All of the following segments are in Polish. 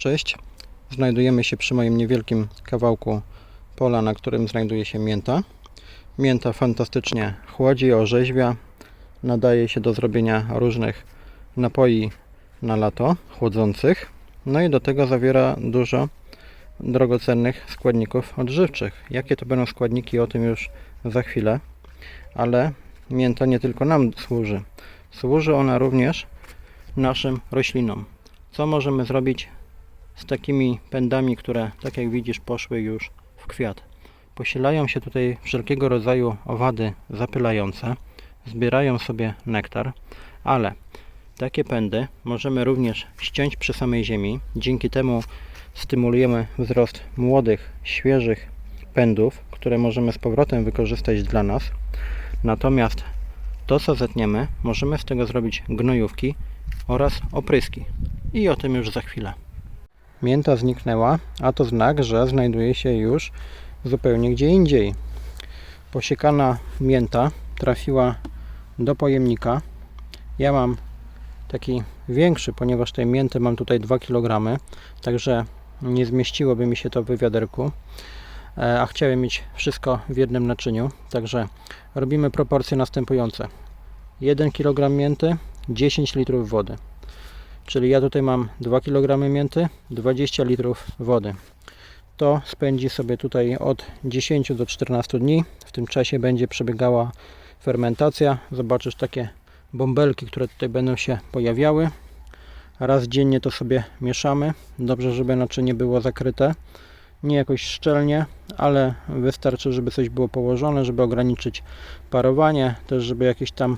Cześć. Znajdujemy się przy moim niewielkim kawałku pola, na którym znajduje się mięta. Mięta fantastycznie chłodzi, orzeźwia. Nadaje się do zrobienia różnych napoi na lato, chłodzących. No i do tego zawiera dużo drogocennych składników odżywczych. Jakie to będą składniki, o tym już za chwilę. Ale mięta nie tylko nam służy. Służy ona również naszym roślinom. Co możemy zrobić z takimi pędami, które, tak jak widzisz, poszły już w kwiat? Posilają się tutaj wszelkiego rodzaju owady zapylające, zbierają sobie nektar, ale takie pędy możemy również ściąć przy samej ziemi. Dzięki temu stymulujemy wzrost młodych, świeżych pędów, które możemy z powrotem wykorzystać dla nas. Natomiast to, co zetniemy, możemy z tego zrobić gnojówki oraz opryski. I o tym już za chwilę. Mięta zniknęła, a to znak, że znajduje się już zupełnie gdzie indziej. Posiekana mięta trafiła do pojemnika. Ja mam taki większy, ponieważ tej mięty mam tutaj 2 kg, także nie zmieściłoby mi się to w wiaderku, E, a chciałem mieć wszystko w jednym naczyniu, także robimy proporcje następujące. 1 kg mięty, 10 litrów wody. Czyli ja tutaj mam 2 kg mięty, 20 litrów wody. To spędzi sobie tutaj od 10 do 14 dni. W tym czasie będzie przebiegała fermentacja. Zobaczysz takie bąbelki, które tutaj będą się pojawiały. Raz dziennie to sobie mieszamy. Dobrze, żeby naczynie było zakryte. Nie jakoś szczelnie, ale wystarczy, żeby coś było położone, żeby ograniczyć parowanie, też żeby jakieś tam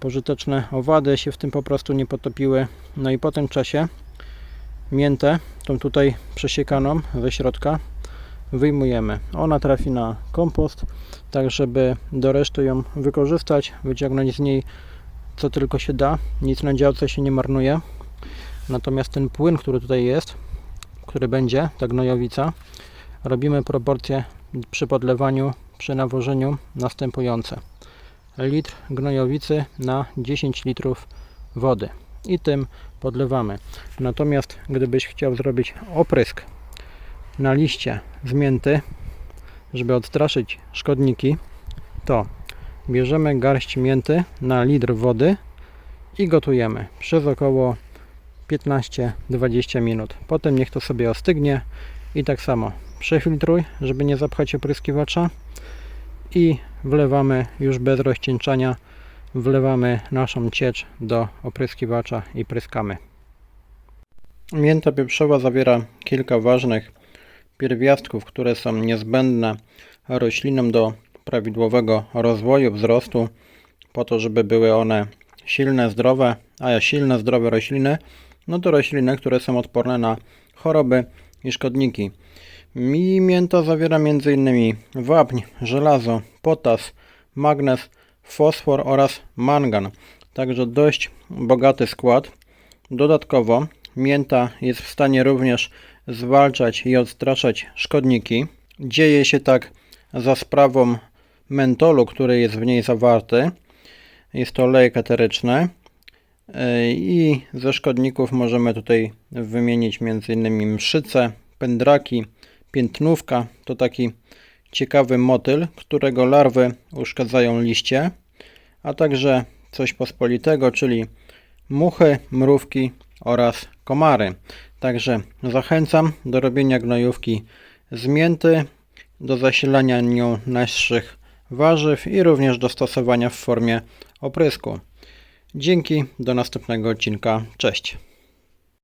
pożyteczne owady się w tym po prostu nie potopiły. No i po tym czasie miętę, tą tutaj przesiekaną ze środka, wyjmujemy. Ona trafi na kompost, tak żeby do reszty ją wykorzystać, wyciągnąć z niej co tylko się da. Nic na działce się nie marnuje. Natomiast ten płyn, który tutaj jest, który będzie, ta gnojowica, robimy proporcje przy podlewaniu, przy nawożeniu następujące litr gnojowicy na 10 litrów wody i tym podlewamy. Natomiast gdybyś chciał zrobić oprysk na liście z mięty, żeby odstraszyć szkodniki, to bierzemy garść mięty na litr wody i gotujemy przez około 15-20 minut. Potem niech to sobie ostygnie i tak samo przefiltruj, żeby nie zapchać opryskiwacza i wlewamy już bez rozcieńczania wlewamy naszą ciecz do opryskiwacza i pryskamy. Mięta pieprzowa zawiera kilka ważnych pierwiastków, które są niezbędne roślinom do prawidłowego rozwoju, wzrostu, po to, żeby były one silne, zdrowe, a silne, zdrowe rośliny, no to rośliny, które są odporne na choroby i szkodniki. Mi mięta zawiera m.in. wapń, żelazo, potas, magnez, fosfor oraz mangan. Także dość bogaty skład. Dodatkowo mięta jest w stanie również zwalczać i odstraszać szkodniki. Dzieje się tak za sprawą mentolu, który jest w niej zawarty. Jest to olejek eteryczny. I ze szkodników możemy tutaj wymienić m.in. mszyce, pędraki, piętnówka. To taki ciekawy motyl, którego larwy uszkadzają liście, a także coś pospolitego, czyli muchy, mrówki oraz komary. Także zachęcam do robienia gnojówki z mięty, do zasilania nią naszych warzyw i również do stosowania w formie oprysku. Dzięki, do następnego odcinka. Cześć.